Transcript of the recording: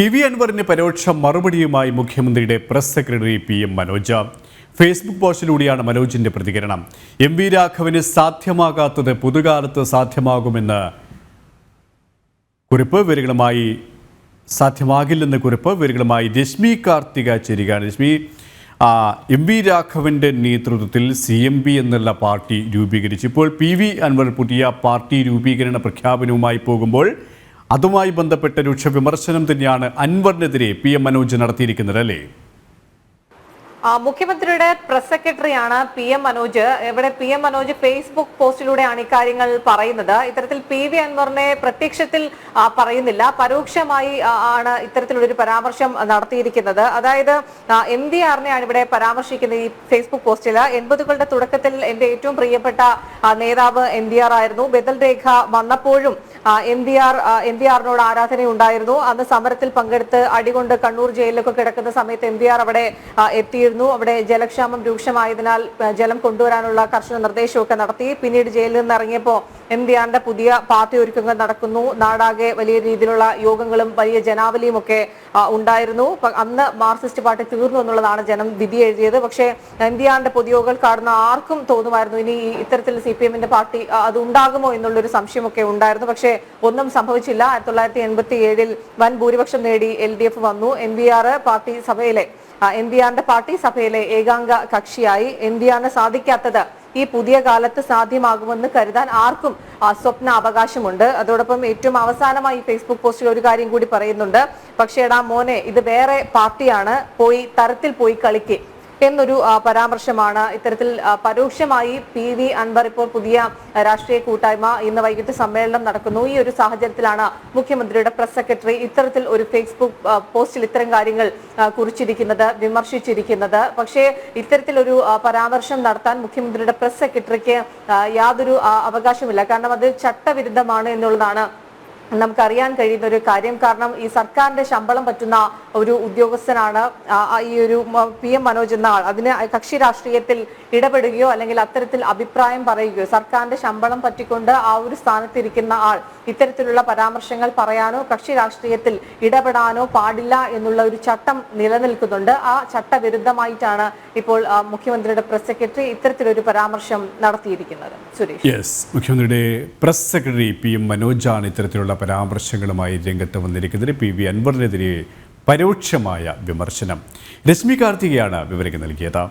P V അൻവറിന് പരോക്ഷ മറുപടിയുമായി മുഖ്യമന്ത്രിയുടെ press secretary P M Manoj. Facebook പോസ്റ്റിലൂടെയാണ് മനോജിന്റെ പ്രതികരണം. എം വി രാഘവന് സാധ്യമാകാത്തത് പുതുകാലത്ത് സാധ്യമാകുമെന്ന് കുറിപ്പ് വിവരങ്ങളുമായി സാധ്യമാകില്ലെന്ന് കുറിപ്പ് വിവരങ്ങളുമായി രശ്മി കാർത്തിക ചേരുകയാണ്. രശ്മി എം വി രാഘവന്റെ നേതൃത്വത്തിൽ സി എം പി എന്നുള്ള പാർട്ടി രൂപീകരിച്ചു. ഇപ്പോൾ പി വി അൻവർ പുതിയ പാർട്ടി രൂപീകരണ പ്രഖ്യാപനവുമായി പോകുമ്പോൾ അതുമായി ബന്ധപ്പെട്ട രൂക്ഷ വിമർശനം തന്നെയാണ് അൻവറിനെതിരെ പി എം മനോജ് നടത്തിയിരിക്കുന്നത് അല്ലേ? മുഖ്യമന്ത്രിയുടെ പ്രസ് സെക്രട്ടറിയാണ് പി എം മനോജ്. ഇവിടെ പി എം മനോജ് ഫേസ്ബുക്ക് പോസ്റ്റിലൂടെയാണ് ഇക്കാര്യങ്ങൾ പറയുന്നത്. ഇത്തരത്തിൽ പി വി അൻവറിനെ പ്രത്യക്ഷത്തിൽ പറയുന്നില്ല. പരോക്ഷമായി ആണ് ഇത്തരത്തിലൊരു പരാമർശം നടത്തിയിരിക്കുന്നത്. അതായത് എം ഡി ആറിനെയാണ് ഇവിടെ പരാമർശിക്കുന്നത് ഈ ഫേസ്ബുക്ക് പോസ്റ്റിൽ. എൺപതുകളുടെ തുടക്കത്തിൽ എന്റെ ഏറ്റവും പ്രിയപ്പെട്ട നേതാവ് എം ഡി ആർ ആയിരുന്നു. ബദൽ രേഖ വന്നപ്പോഴും M V R M V ആറിനോട് ആരാധന ഉണ്ടായിരുന്നു അന്ന് സമരത്തിൽ പങ്കെടുത്ത് അടികൊണ്ട് കണ്ണൂർ ജയിലിലൊക്കെ കിടക്കുന്ന സമയത്ത് എം ആർ അവിടെ എത്തിയിരുന്നു. അവിടെ ജലക്ഷാമം രൂക്ഷമായതിനാൽ ജലം കൊണ്ടുവരാനുള്ള കർശന നിർദ്ദേശമൊക്കെ നടത്തി. പിന്നീട് ജയിലിൽ നിന്ന് ഇറങ്ങിയപ്പോൾ എം വി ആറിന്റെ പുതിയ പാർട്ടി ഒരുക്കങ്ങൾ നടക്കുന്നു. നാടാകെ വലിയ രീതിയിലുള്ള യോഗങ്ങളും വലിയ ജനാവലിയും ഒക്കെ ഉണ്ടായിരുന്നു. അന്ന് മാർക്സിസ്റ്റ് പാർട്ടി തീർന്നു എന്നുള്ളതാണ് ജനം വിധി എഴുതിയത്. പക്ഷേ എം വി ആറിന്റെ പൊതുയോഗങ്ങൾ കാണുന്ന ആർക്കും തോന്നുമായിരുന്നു ഇനി ഇത്തരത്തിൽ സി പി എമ്മിന്റെ പാർട്ടി അത് ഉണ്ടാകുമോ എന്നുള്ളൊരു സംശയമൊക്കെ ഉണ്ടായിരുന്നു. പക്ഷേ ഒന്നും സംഭവിച്ചില്ല. ആയിരത്തി തൊള്ളായിരത്തി എൺപത്തി ഏഴിൽ വൻ ഭൂരിപക്ഷം നേടി എൽ ഡി എഫ് വന്നു. എം വി ആർ പാർട്ടി സഭയിലെ എം ഡി ആറിന്റെ പാർട്ടി സഭയിലെ ഏകാംഗ കക്ഷിയായി. എം ഡി ആറിന് സാധിക്കാത്തത് ഈ പുതിയ കാലത്ത് സാധ്യമാകുമെന്ന് കരുതാൻ ആർക്കും സ്വപ്ന അവകാശമുണ്ട്. അതോടൊപ്പം ഏറ്റവും അവസാനമായി ഫേസ്ബുക്ക് പോസ്റ്റിൽ ഒരു കാര്യം കൂടി പറയുന്നുണ്ട്. പക്ഷേ എടാ മോനെ ഇത് വേറെ പാർട്ടിയാണ്. പോയി തരത്തിൽ പോയി കളിക്ക്. എന്നൊരു പരാമർശമാണ്. ഇത്തരത്തിൽ പരോക്ഷമായി പി വി അൻവർ ഇപ്പോൾ പുതിയ രാഷ്ട്രീയ കൂട്ടായ്മ ഇന്ന് വൈകിട്ട് സമ്മേളനം നടക്കുന്നു. ഈ ഒരു സാഹചര്യത്തിലാണ് മുഖ്യമന്ത്രിയുടെ പ്രസ് സെക്രട്ടറി ഇത്തരത്തിൽ ഒരു ഫേസ്ബുക്ക് പോസ്റ്റിൽ ഇത്തരം കാര്യങ്ങൾ കുറിച്ചിരിക്കുന്നത് വിമർശിച്ചിരിക്കുന്നത്. പക്ഷേ ഇത്തരത്തിലൊരു ഒരു പരാമർശം നടത്താൻ മുഖ്യമന്ത്രിയുടെ പ്രസ് സെക്രട്ടറിക്ക് യാതൊരു അവകാശമില്ല. കാരണം അത് ചട്ടവിരുദ്ധമാണ് എന്നുള്ളതാണ് നമുക്കറിയാൻ കഴിയുന്ന ഒരു കാര്യം. കാരണം ഈ സർക്കാരിന്റെ ശമ്പളം പറ്റുന്ന ഒരു ഉദ്യോഗസ്ഥനാണ് ഈ ഒരു പി എം മനോജ് എന്ന ആൾ. അതിന് കക്ഷി രാഷ്ട്രീയത്തിൽ ഇടപെടുകയോ അല്ലെങ്കിൽ അത്തരത്തിൽ അഭിപ്രായം പറയുകയോ സർക്കാരിന്റെ ശമ്പളം പറ്റിക്കൊണ്ട് ആ ഒരു സ്ഥാനത്തിരിക്കുന്ന ആൾ ഇത്തരത്തിലുള്ള പരാമർശങ്ങൾ പറയാനോ കക്ഷി രാഷ്ട്രീയത്തിൽ ഇടപെടാനോ പാടില്ല എന്നുള്ള ഒരു ചട്ടം നിലനിൽക്കുന്നുണ്ട്. ആ ചട്ടവിരുദ്ധമായിട്ടാണ് ഇപ്പോൾ മുഖ്യമന്ത്രിയുടെ പ്രസ് സെക്രട്ടറി ഇത്തരത്തിലൊരു പരാമർശം നടത്തിയിരിക്കുന്നത്. സുരേഷ്. മുഖ്യമന്ത്രിയുടെ പ്രസ് സെക്രട്ടറി പി എം മനോജാണ് ഇത്തരത്തിലുള്ള പരാമർശങ്ങളുമായി രംഗത്ത് വന്നിരിക്കുന്നതിന് പി വി അൻവറിനെതിരെ പരോക്ഷമായ വിമർശനം. രശ്മി കാർത്തികയാണ് വിവരങ്ങൾ നൽകിയത്.